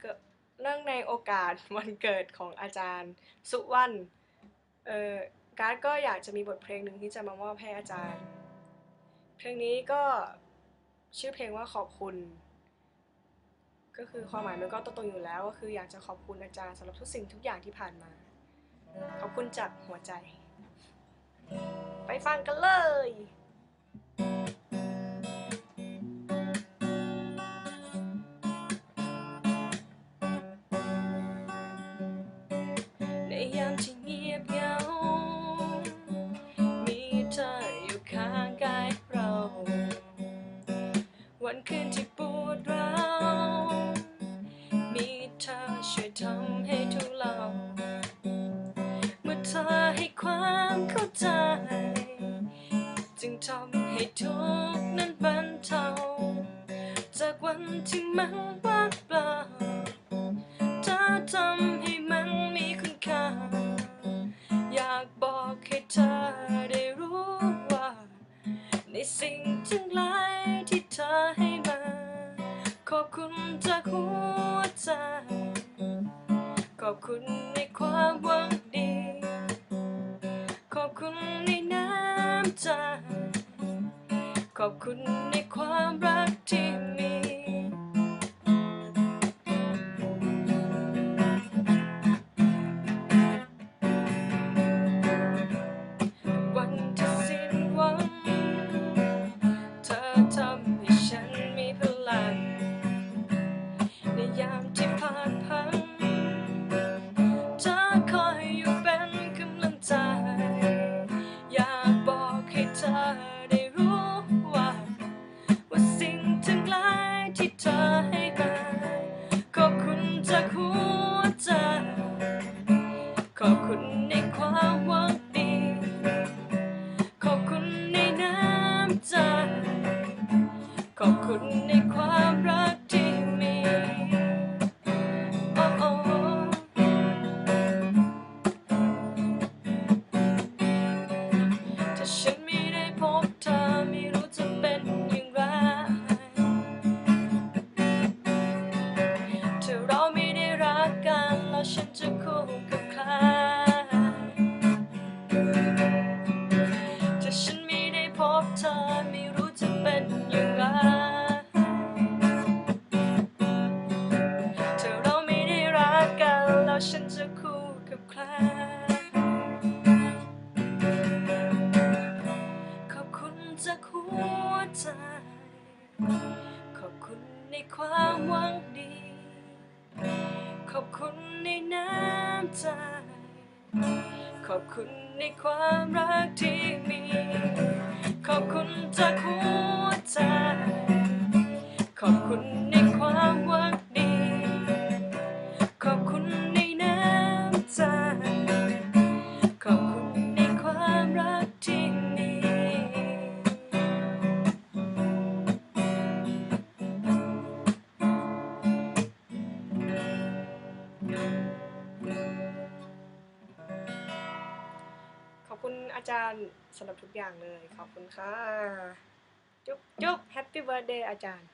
เกิดเนื่องในโอกาสวันเกิดของอาจารย์ สุวรรณเอ่อการ์ดก็อยากจะมีบทเพลงหนึ่งที่จะมามอบให้อาจารย์ เพลงนี้ก็ชื่อเพลงว่าขอบคุณ ก็คือความหมายมันก็ตรงๆอยู่แล้ว ก็คืออยากจะขอบคุณอาจารย์สำหรับทุกสิ่งทุกอย่างที่ผ่านมา ขอบคุณจากหัวใจ ไปฟังกันเลย ยามที่เงียบเหงา มีเธออยู่ข้างกายเรา วันคืนที่ปวดร้าวมีเธอช่วยทำให้ทุเลาเมื่อเธอให้ความเข้าใจ จึงทำให้ทุกนั้นบรรเทา จากวันที่มัน ในสิ่งทั้งหลายที่เธอให้มา ขอบคุณจากหัวใจ ขอบคุณในความหวังดี ขอบคุณในน้ำใจ ขอบคุณในความรักที่มี ยามที่พลาดพลังเธอคอยอยู่เป็นกำลังใจ อยากบอกให้เธอได้รู้ว่า ว่าสิ่งทั้งหลายที่เธอให้มาขอบคุณจากหัวใจ ขอบคุณในความ จะคู่กับใคร ขอบคุณจากหัวใจ ขอบคุณในความหวังดี ขอบคุณในน้ำใจ ขอบคุณในความรักที่มี ขอบคุณจากหัวใจ ขอบคุณในความหวังดี ขอบคุณ จารย์สำหรับทุกอย่างเลย ขอบคุณค่ะ จุ๊บจุ๊บแฮปปี้เบิร์ดเดย์อาจารย์